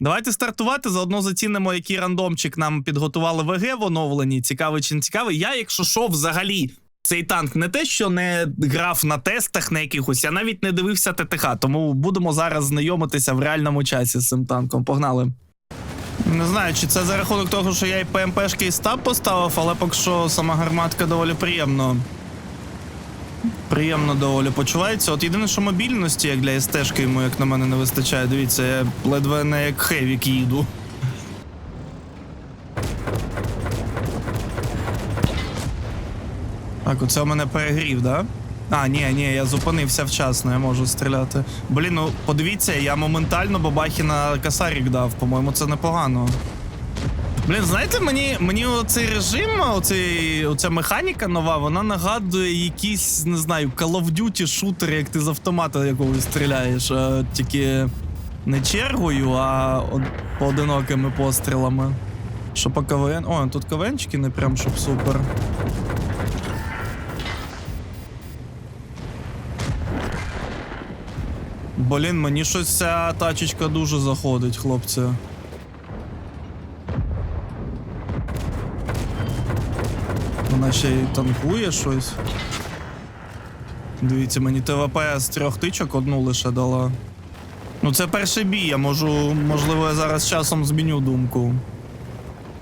Давайте стартувати. Заодно зацінимо, який рандомчик нам підготували ВГ в оновленні. Цікавий чи не цікавий. Я, якщо що, взагалі. Цей танк не те, що не грав на тестах на якихось, я навіть не дивився ТТХ, тому будемо зараз знайомитися в реальному часі з цим танком. Погнали. Не знаю, чи це за рахунок того, що я і ПМПшки і стаб поставив, але поки що сама гарматка доволі приємно. Приємно доволі почувається. От єдине, що мобільності, як для СТ-шки йому, як на мене, не вистачає. Дивіться, я ледве не як хевік їду. Так, оце у мене перегрів, да? А, ні, ні, я зупинився вчасно, я можу стріляти. Блін, ну подивіться, я моментально бабахі на касарік дав, по-моєму, це непогано. Блін, знаєте, мені, мені оцей режим, оцей, оця механіка нова, вона нагадує якийсь, не знаю, Call of Duty шутер, як ти з автомата якогось стріляєш, а, тільки не чергою, а од- поодинокими пострілами. Що по КВН? О, тут КВНчики не прям щоб супер. Блін, мені щось ця тачечка дуже заходить, хлопці. Вона ще й танкує щось. Дивіться, мені ТВП з трьох тичок одну лише дала. Ну, це перший бій, я можу, можливо, я зараз часом зміню думку.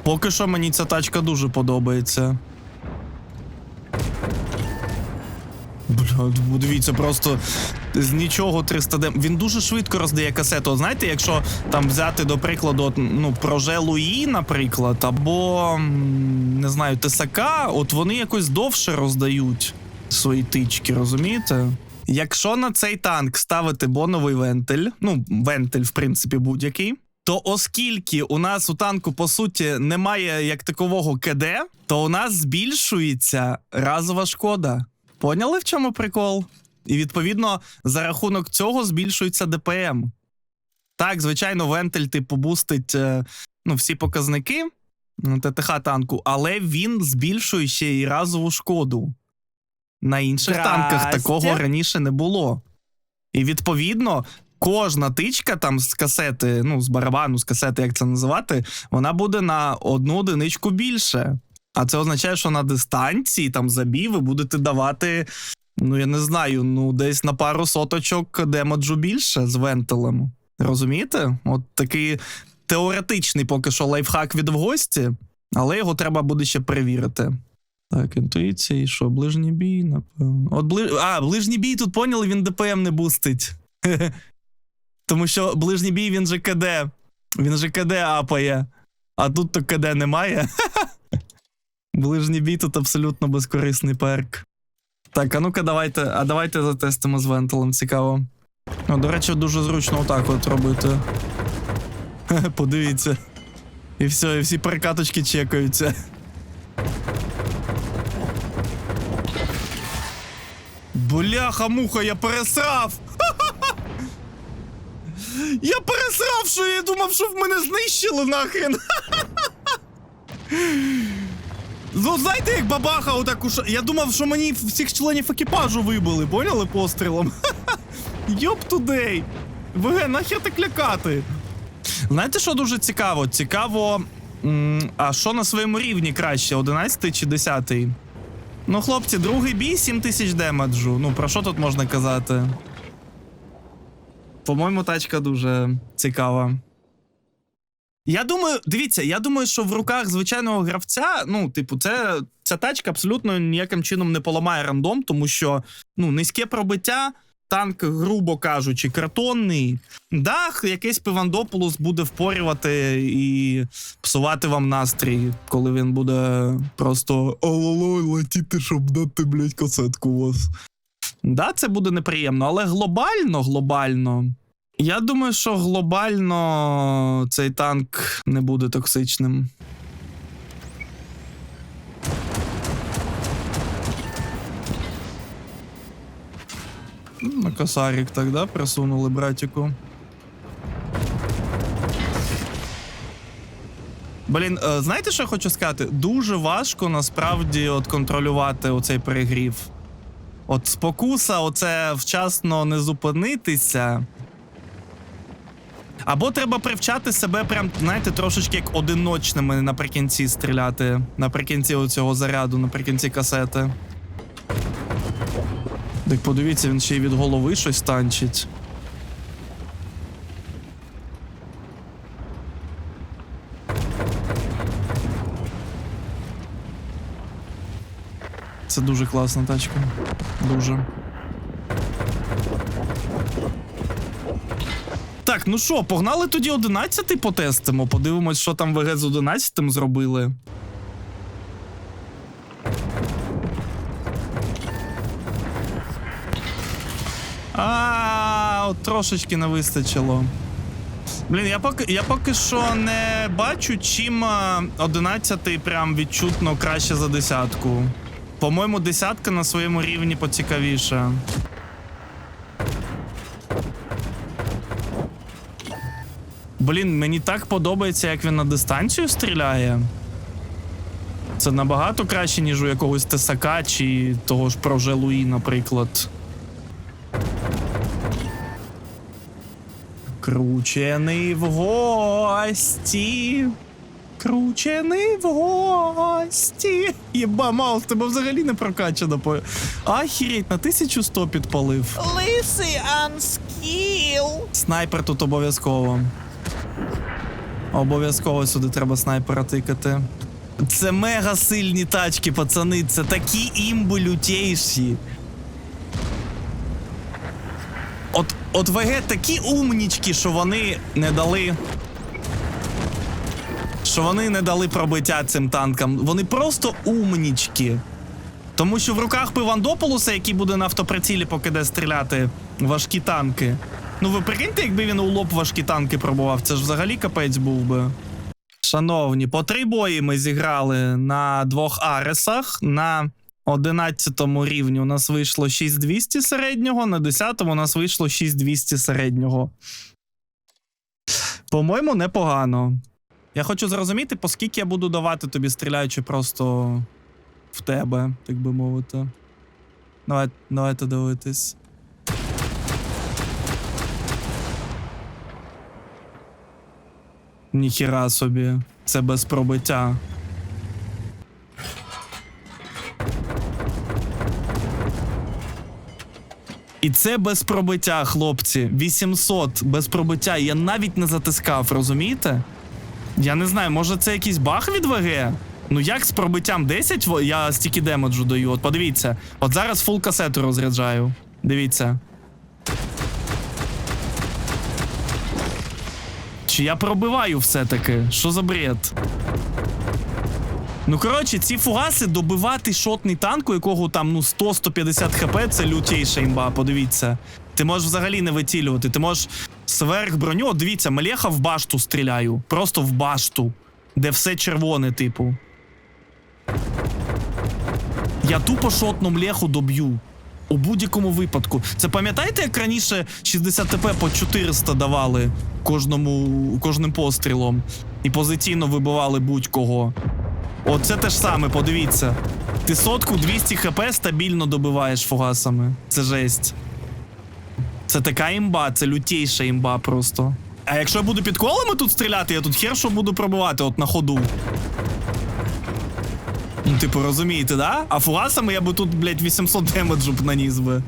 Поки що мені ця тачка дуже подобається. Дивіться, просто з нічого 300 дем. Він дуже швидко роздає касету. Знаєте, якщо там взяти до прикладу, от, ну, Проже Луї, наприклад, або не знаю, Тесака, от вони якось довше роздають свої тички, розумієте? Якщо на цей танк ставити боновий вентиль, ну, вентиль, в принципі, будь-який. То оскільки у нас у танку по суті немає як такового КД, то у нас збільшується разова шкода. Поняли в чому прикол? І відповідно за рахунок цього збільшується ДПМ. Так, звичайно, вентиль типу бустить е, ну, всі показники ТТХ танку, але він збільшує ще й разову шкоду. На інших Здрасте. танках такого раніше не було. І відповідно, кожна тичка там з касети, ну, з барабану, з касети, як це називати, вона буде на одну одиничку більше. А це означає, що на дистанції там забій ви будете давати, ну я не знаю, ну десь на пару соточок демоджу більше з вентилем. Розумієте? От такий теоретичний поки що лайфхак від в гості, але його треба буде ще перевірити. Так, інтуїція, і що, ближній бій, напевно. От бли... А, ближній бій тут поняли, він ДПМ не бустить. Тому що ближній бій він же КД. Він же КД апає. А тут то КД немає. Ближній бій тут абсолютно безкорисний перк. Так, а ну-ка, давайте, а давайте затестимо з вентилем, цікаво. Ну, до речі, дуже зручно отак от робити. Подивіться. І все, і всі перекаточки чекаються. Бляха, муха, я пересрав! Я пересрав, що я думав, що в мене знищили нахрен. Ну, знаєте, як бабаха отак уж. Я думав, що мені всіх членів екіпажу вибили, поняли пострілом? Йоп тудей. ВГ, нахер так лякати? Знаєте, що дуже цікаво? Цікаво. а що на своєму рівні краще, 11 чи 10? Ну, хлопці, другий бій 7 тисяч демеджу. Ну, про що тут можна казати? По-моєму, тачка дуже цікава. Я думаю, дивіться, я думаю, що в руках звичайного гравця, ну, типу, це, ця тачка абсолютно ніяким чином не поламає рандом, тому що ну, низьке пробиття, танк, грубо кажучи, картонний. Дах, якийсь пивандопулус буде впорювати і псувати вам настрій, коли він буде просто ололой летіти, щоб дати, блядь, касетку у вас. Да, це буде неприємно, але глобально, глобально. Я думаю, що глобально цей танк не буде токсичним. На косарик тогда просунули братику. Блін, е, знаєте, що я хочу сказати? Дуже важко насправді от контролювати оцей перегрів. От спокуса, оце вчасно не зупинитися. Або треба привчати себе прям, знаєте, трошечки як одиночними наприкінці стріляти. Наприкінці цього заряду, наприкінці касети. Так подивіться, він ще й від голови щось танчить. Це дуже класна тачка. Дуже. Так, ну що, погнали тоді 11 потестимо. Подивимось, що там ВГ з 11 зробили. А, от трошечки не вистачило. Блін, я поки, я поки що не бачу, чим 11 прям відчутно краще за десятку. По-моєму, десятка на своєму рівні поцікавіша. Блін, мені так подобається, як він на дистанцію стріляє. Це набагато краще, ніж у якогось Тесака чи того ж Проже Луї, наприклад. Кручений в гості. Кручений в гості. Єба, Маус, тебе взагалі не прокачано. По... Ахіріть, на 1100 підпалив. Лисий анскіл. Снайпер тут обов'язково. Обов'язково сюди треба снайпера тикати. Це мега сильні тачки, пацани. Це такі імби лютейші. От, от ВГ такі умнічки, що вони не дали. Що вони не дали пробиття цим танкам. Вони просто умнічки. Тому що в руках Пивандополуса, який буде на автоприцілі, поки де стріляти, важкі танки. Ну ви прикиньте, якби він у лоб важкі танки пробував, це ж взагалі капець був би. Шановні, по три бої ми зіграли на двох Аресах. На 11 рівні у нас вийшло 6200 середнього, на 10 у нас вийшло 6200 середнього. По-моєму, непогано. Я хочу зрозуміти, по скільки я буду давати тобі, стріляючи просто в тебе, так би мовити. Давай, давайте дивитись. Ніхіра собі. Це без пробиття. І це без пробиття, хлопці. 800 без пробиття. Я навіть не затискав, розумієте? Я не знаю, може це якийсь баг від ВГ? Ну як з пробиттям 10 я стільки демеджу даю? От подивіться. От зараз фул касету розряджаю. Дивіться. Чи я пробиваю все-таки? Що за бред? Ну, коротше, ці фугаси добивати шотний танк, у якого там ну 100-150 хп, це лютейша імба, подивіться. Ти можеш взагалі не вицілювати, ти можеш сверх броню. От дивіться, Малеха в башту стріляю. Просто в башту, де все червоне, типу. Я тупо шотну млеху доб'ю. У будь-якому випадку. Це пам'ятаєте, як раніше 60 ТП по 400 давали кожному, кожним пострілом і позиційно вибивали будь-кого. Оце те ж саме, подивіться. Ти сотку 200 хп стабільно добиваєш фугасами. Це жесть. Це така імба, це лютейша імба просто. А якщо я буду під колами тут стріляти, я тут хер буду пробивати от на ходу. Ну, типу, розумієте, да? А фугасами я би тут, блядь, 800 демеджу б наніс би.